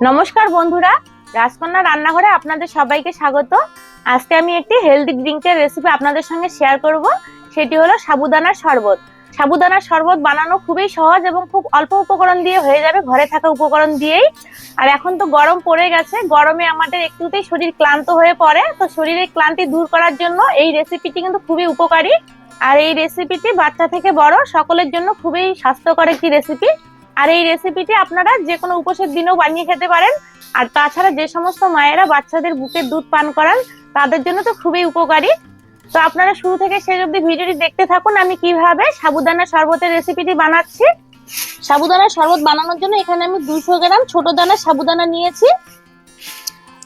নমস্কার বন্ধুরা, রাজকন্যা রান্নাঘরে আপনাদের সবাইকে স্বাগত। আজকে আমি একটি হেলদি ড্রিঙ্কের রেসিপি আপনাদের সঙ্গে শেয়ার করব, সেটি হলো সাবুদানার শরবত। সাবুদানার শরবত বানানো খুবই সহজ এবং খুব অল্প উপকরণ দিয়ে হয়ে যাবে, ঘরে থাকা উপকরণ দিয়েই। আর এখন তো গরম পড়ে গেছে, গরমে আমাদের একটুতেই শরীর ক্লান্ত হয়ে পড়ে, তো শরীরের ক্লান্তি দূর করার জন্য এই রেসিপিটি কিন্তু খুবই উপকারী। আর এই রেসিপিটি বাচ্চা থেকে বড়, সকলের জন্য খুবই স্বাস্থ্যকর একটি রেসিপি আর এই রেসিপিটি আপনারা যে কোনো উপোসের দিনেও বানিয়ে খেতে পারেন। আর তাছাড়া যে সমস্ত মায়েরা বাচ্চাদের বুকের দুধ পান করান, তাদের জন্য তো খুবই উপকারী। তো আপনারা শুরু থেকে শেষ অব্দি ভিডিওটি দেখতে থাকুন। আমি কীভাবে সাবুদানা শরবতের রেসিপিটি বানাচ্ছি। সাবুদানা শরবত বানানোর জন্য এখানে আমি দুশো গ্রাম ছোট দানা সাবুদানা নিয়েছি।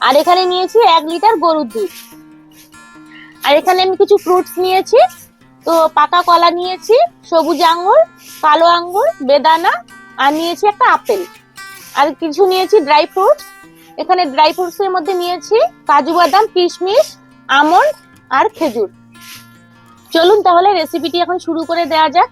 আর এখানে নিয়েছি এক লিটার গরুর দুধ। আর এখানে আমি কিছু ফ্রুটস নিয়েছি। তো পাকা কলা নিয়েছি, সবুজ আঙ্গুর, কালো আঙ্গুর, বেদানা আর নিয়েছি একটা আপেল। আর কিছু নিয়েছি ড্রাই ফ্রুটস এখানে ড্রাই ফ্রুটস এর মধ্যে নিয়েছি কাজু বাদাম, কিশমিশ, আমন্ড আর খেজুর। চলুন তাহলে রেসিপিটি এখন শুরু করে দেওয়া যাক।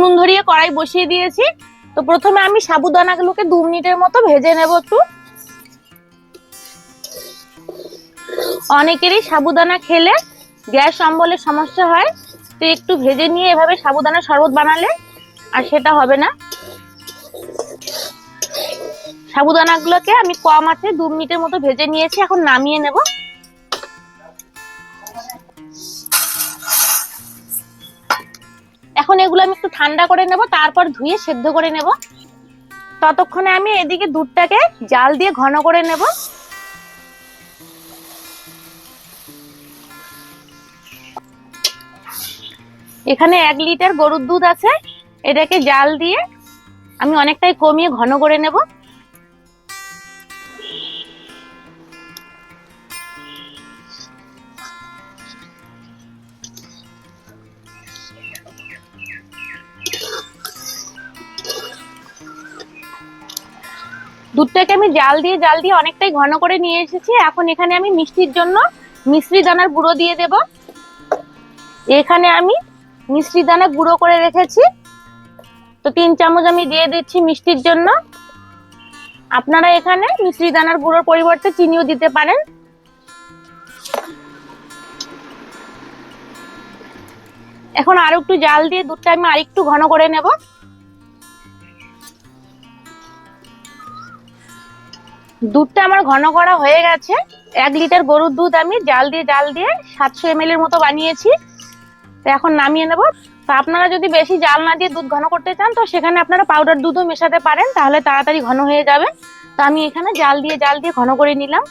নুন ধরিয়ে কড়াই বসিয়ে দিয়েছি। তো প্রথমে আমি সাবুদানাগুলোকে দু মিনিটের মতো ভেজে নেব একটু। অনেকেরই সাবুদানা খেলে গ্যাস অম্বলের সমস্যা হয়। তো একটু ভেজে নিয়ে এভাবে সাবুদানা শরবত বানালে আর সেটা হবে না। সাবুদানাগুলোকে আমি কম আছে দু মিনিটের মতো ভেজে নিয়েছি, এখন নামিয়ে নেব। এখন এগুলো আমি একটু ঠান্ডা করে নেব, তারপর ধুয়ে সেদ্ধ করে নেব। ততক্ষণে আমি এদিকে দুধটাকে জাল দিয়ে ঘন করে নেব। এখানে এক লিটার গরুর দুধ আছে, এটাকে জাল দিয়ে আমি অনেকটাই কমিয়ে ঘন করে নেব। দুধটাকে আমি জাল দিয়ে জাল দিয়ে অনেকটাই ঘন করে নিয়ে এসেছি। এখন এখানে আমি মিষ্টির জন্য মিশ্রি দানার গুঁড়ো দিয়ে দেব। এখানে আমি মিষ্টি দানা গুঁড়ো করে রেখেছি। তো তিন চামচ আমি দিয়ে দিচ্ছি মিষ্টির জন্য। আপনারা এখানে মিষ্টি দানার গুঁড়োর পরিবর্তে চিনিও দিতে পারেন। এখন আরও একটু জাল দিয়ে দুধটা আমি আরেকটু ঘন করে নেব। দুধটা আমার ঘন করা হয়ে গেছে। এক লিটার গরুর দুধ আমি জাল দিয়ে জাল দিয়ে সাতশো এম এর মতো বানিয়েছি। তো এখন নামিয়ে নেব। তো আপনারা যদি বেশি জাল না দিয়ে দুধ ঘন করতে চান, তো সেখানে আপনারা পাউডার দুধও মেশাতে পারেন, তাহলে তাড়াতাড়ি ঘন হয়ে যাবে। তো আমি এখানে জাল দিয়ে জাল দিয়ে ঘন করে নিলাম।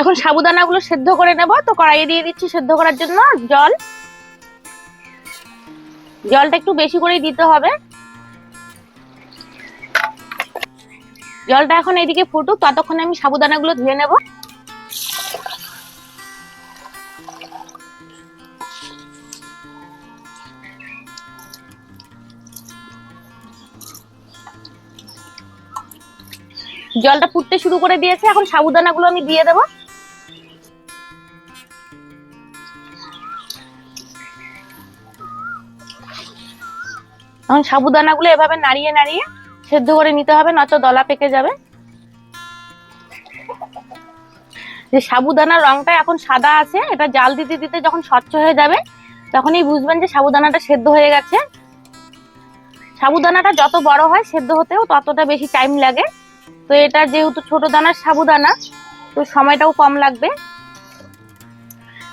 এখন সাবুদানাগুলো সেদ্ধ করে নেব। তো কড়াইয়ে দিয়ে দিচ্ছি সেদ্ধ করার জন্য জল। জলটা একটু বেশি করেই দিতে হবে। জলটা এখন এদিকে ফুটুক, ততক্ষণে আমি সাবুদানাগুলো ধুয়ে নেব। জলটা ফুটতে শুরু করে দিয়েছে, এখন সাবুদানাগুলো আমি দিয়ে দেবো। এখন সাবুদানাগুলো এভাবে নাড়িয়ে নাড়িয়ে সেদ্ধ করে নিতে হবে, নয়তো দলা পেকে যাবে। যে সাবুদানার রংটা এখন সাদা আছে, এটা জাল দিতে দিতে যখন স্বচ্ছ হয়ে যাবে, তখনই বুঝবেন যে সাবুদানাটা সেদ্ধ হয়ে গেছে। সাবুদানাটা যত বড় হয় সেদ্ধ হতেও ততটা বেশি টাইম লাগে। তো এটা যেহেতু ছোট দানার সাবুদানা, তো সময়টাও কম লাগবে।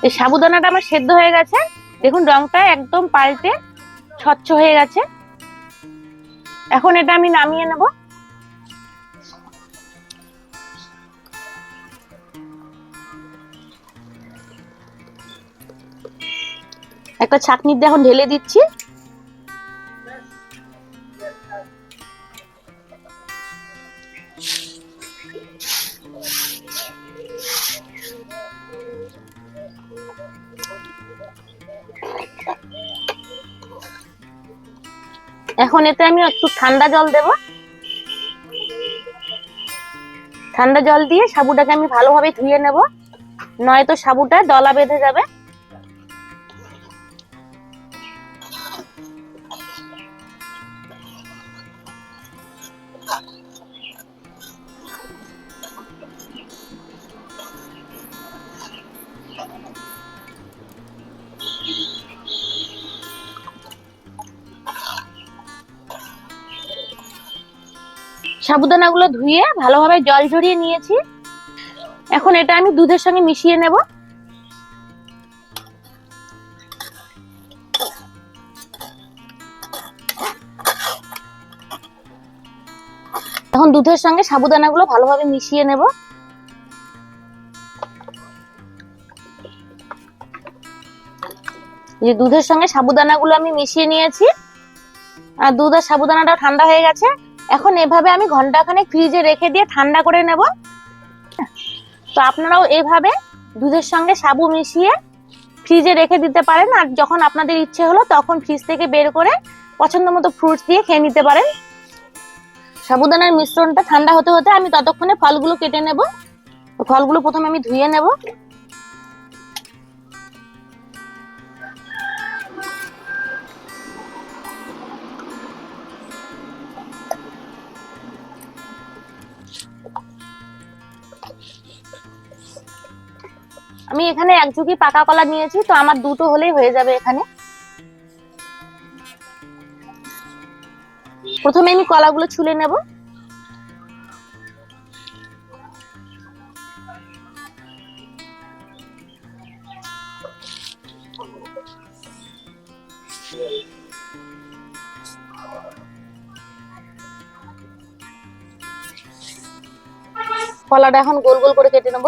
এই সাবুদানাটা আমার সেদ্ধ হয়ে গেছে। দেখুন রংটা একদম পাল্টে স্বচ্ছ হয়ে গেছে। এখন এটা আমি নামিয়ে নেব। একটা ছাকনিতে এখন ঢেলে দিচ্ছি। এখন এতে আমি একটু ঠান্ডা জল দেব। ঠান্ডা জল দিয়ে সাবুটাকে আমি ভালোভাবে ধুয়ে নেব। নয়তো সাবুটা দলা বেঁধে যাবে। সাবুদানাগুলো ধুয়ে ভালোভাবে জল ঝরিয়ে নিয়েছি। এখন এটা আমি দুধের সঙ্গে মিশিয়ে নেব। এখন দুধের সঙ্গে সাবুদানাগুলো ভালোভাবে মিশিয়ে নেব। দুধের সঙ্গে সাবুদানাগুলো আমি মিশিয়ে নিয়েছি। আর দুধ আর সাবুদানাটাও ঠান্ডা হয়ে গেছে। এখন এভাবে আমি ঘন্টাখানেক ফ্রিজে রেখে দিয়ে ঠান্ডা করে নেব। তো আপনারাও এভাবে দুধের সঙ্গে সাবু মিশিয়ে ফ্রিজে রেখে দিতে পারেন, আর যখন আপনাদের ইচ্ছে হলো তখন ফ্রিজ থেকে বের করে পছন্দ মতো ফ্রুটস দিয়ে খেয়ে নিতে পারেন। সাবুদানার মিশ্রণটা ঠান্ডা হতে হতে আমি ততক্ষণে ফলগুলো কেটে নেব। ফলগুলো প্রথমে আমি ধুয়ে নেব। আমি এখানে এক ঝুঁকি পাকা কলা নিয়েছি, তো আমার দুটো হলেই হয়ে যাবে এখানে। প্রথমে আমি কলাগুলো ছুলে নেব। কলাটা এখন গোল গোল করে কেটে নেব।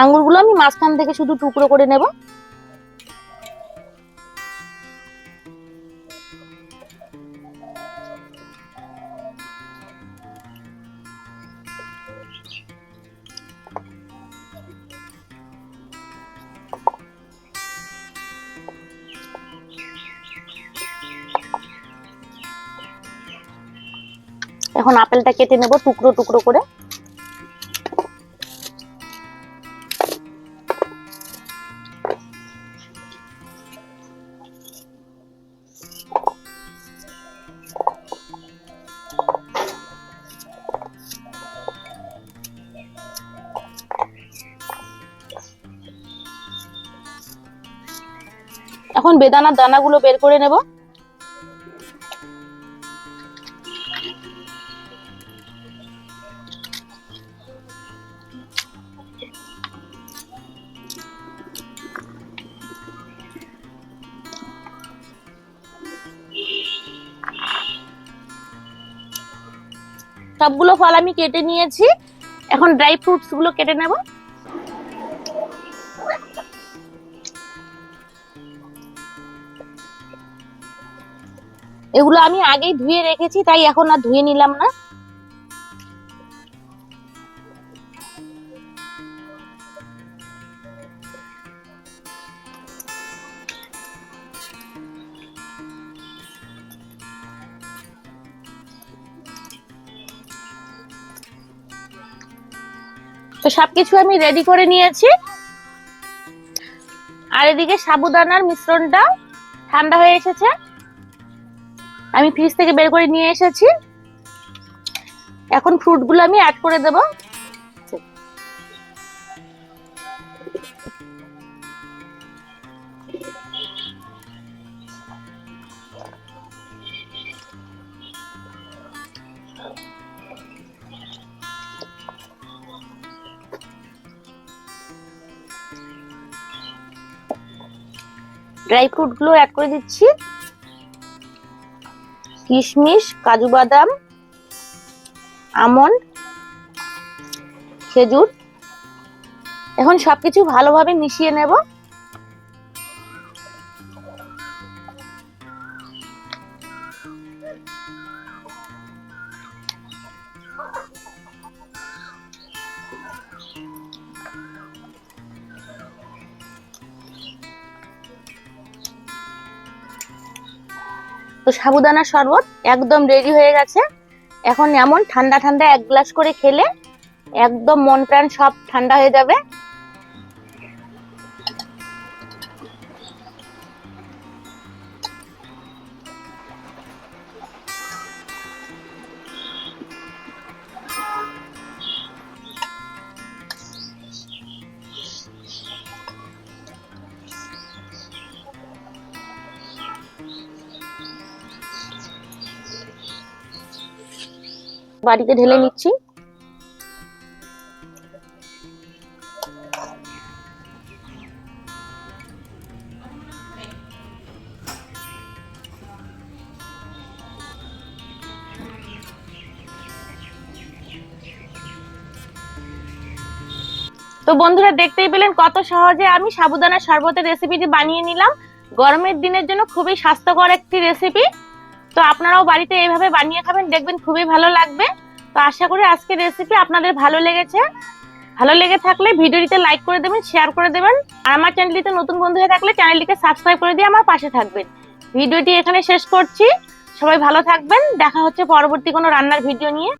আঙ্গুরগুলো আমি মাঝখান থেকে শুধু টুকরো করে নেব। এখন আপেলটা কেটে নেব টুকরো টুকরো করে। এখন বেদানার দানাগুলো বের করে নেব। সবগুলো ফল আমি কেটে নিয়েছি। এখন ড্রাই ফ্রুটসগুলো কেটে নেব। এগুলো আমি আগেই ধুয়ে রেখেছি, তাই এখন আর ধুয়ে নিলাম না। তো সবকিছু আমি রেডি করে নিয়েছি। আর এদিকে সাবুদানার মিশ্রণটা ঠান্ডা হয়ে এসেছে। আমি ফ্রিজ থেকে বের করে নিয়ে এসেছি। এখন ফ্রুটগুলো আমি অ্যাড করে দেব। ড্রাই ফ্রুটগুলো অ্যাড করে দিচ্ছি। কিশমিশ কাজু বাদাম আমন্ড খেজুর। এখন সবকিছু ভালোভাবে মিশিয়ে নেব। তো সাবুদানা শরবত একদম রেডি হয়ে গেছে। এখন এমন ঠান্ডা ঠান্ডা এক গ্লাস করে খেলে একদম মন প্রাণ সব ঠান্ডা হয়ে যাবে। বাড়িতে ঢেলে নিচ্ছি। তো বন্ধুরা দেখতেই পেলেন কত সহজে আমি সাবুদানা শরবতের রেসিপিটি বানিয়ে নিলাম। গরমের দিনের জন্য খুবই স্বাস্থ্যকর একটি রেসিপি তো আপনারাও বাড়িতে এইভাবে বানিয়ে খাবেন, দেখবেন খুবই ভালো লাগবে। তো আশা করি আজকের রেসিপি আপনাদের ভালো লেগেছে। ভালো লেগে থাকলে ভিডিওটিতে লাইক করে দেবেন শেয়ার করে দেবেন। আর আমার চ্যানেলটিতে নতুন বন্ধু হয়ে থাকলে চ্যানেলটিকে সাবস্ক্রাইব করে দিয়ে আমার পাশে থাকবেন। ভিডিওটি এখানে শেষ করছি। সবাই ভালো থাকবেন। দেখা হচ্ছে পরবর্তী কোনো রান্নার ভিডিও নিয়ে।